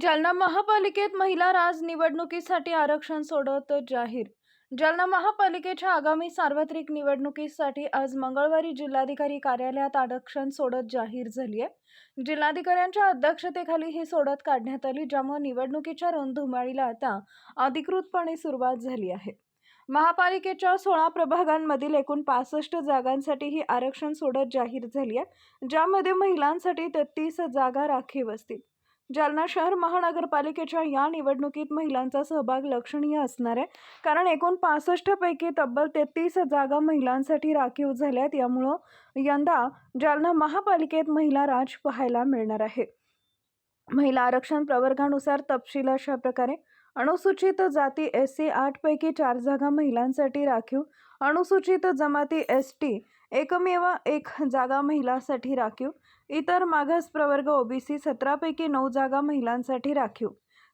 जालना महापालिकेत महिला राज निवडणुकीसाठी आरक्षण सोडवत जाहीर. जालना महापालिकेच्या आगामी सार्वत्रिक निवडणुकीसाठी आज मंगळवारी जिल्हाधिकारी कार्यालयात आरक्षण सोडत जाहीर झाली आहे. जिल्हाधिकाऱ्यांच्या अध्यक्षतेखाली ही सोडत काढण्यात आली ज्यामुळे निवडणुकीच्या रणधुमाळीला आता अधिकृतपणे सुरुवात झाली आहे. महापालिकेच्या सोळा प्रभागांमधील एकूण पासष्ट जागांसाठी ही आरक्षण सोडत जाहीर झाली आहे ज्यामध्ये महिलांसाठी तेहतीस जागा राखीव असतील. जालना शहर महानगरपालिकेच्या या निवडणुकीत महिलांचा सहभाग लक्षणीय असणार आहे. कारण एकूण पासष्टपैकी तब्बल तेहतीस जागा महिलांसाठी राखीव झाल्यात. यामुळं यंदा जालना महापालिकेत महिला राज पाहायला मिळणार आहे. महिला आरक्षण प्रवर्गानुसार तपशील अशा प्रकारे अनुसूचित जाती एस सी आठपैकी चार जागा महिलांसाठी राखीव. अनुसूचित जमाती एस टी एकमेव एक जागा महिलांसाठी राखीव. इतर मागास प्रवर्ग ओबीसी सतरापैकी नऊ जागा महिलांसाठी राखीव.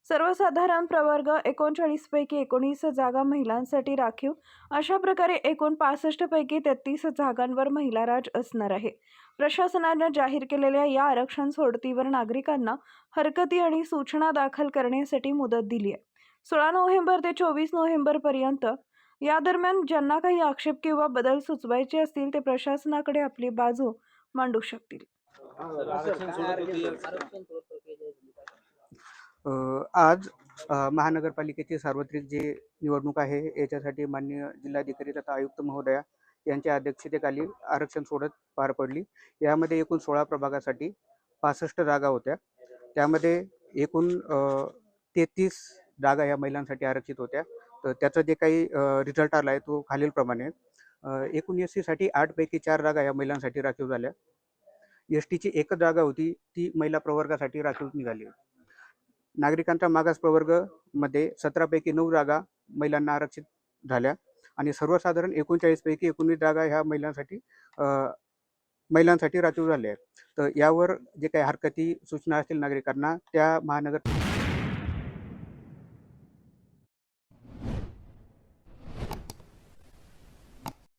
सर्वसाधारण प्रवर्ग एकोणचाळीसपैकी एकोणीस जागा महिलांसाठी राखीव. अशा प्रकारे एकूण पासष्टपैकी तेहतीस जागांवर महिला राज असणार आहे. प्रशासनानं जाहीर केलेल्या या आरक्षण सोडतीवर नागरिकांना हरकती आणि सूचना दाखल करण्यासाठी मुदत दिली आहे. सोळा नोव्हेंबर ते चोवीस नोव्हेंबरपर्यंत या दरम्यान ज्यांना काही आक्षेप किंवा बदल सुचवायचे असतील ते प्रशासनाकडे आपली बाजू मांडू शकतील. आज महानगरपालिकेची सार्वत्रिक जी निवडणूक आहे याच्यासाठी माननीय जिल्हाधिकारी तथा आयुक्त महोदया यांच्या अध्यक्षतेखाली आरक्षण सोडत पार पडली. यामध्ये एकूण सोळा प्रभागासाठी पासष्ट जागा होत्या. त्यामध्ये एकूण तेहतीस जागा या महिलांसाठी आरक्षित होत्या. तर त्याचा जे काही रिझल्ट आला आहे तो खालीलप्रमाणे. अ, एकूण एस सीसाठी आठपैकी चार जागा या महिलांसाठी राखीव झाल्या. एस टीची एकच जागा होती ती महिला प्रवर्गासाठी राखीव निघाली. नागरिकांचा मागास प्रवर्गमध्ये सतरापैकी नऊ जागा महिलांना आरक्षित झाल्या. आणि सर्वसाधारण एकोणचाळीसपैकी एकोणीस जागा ह्या महिलांसाठी महिलांसाठी राखीव झाल्या आहेत. तर यावर जे काही हरकती सूचना असतील नागरिकांना त्या महानगर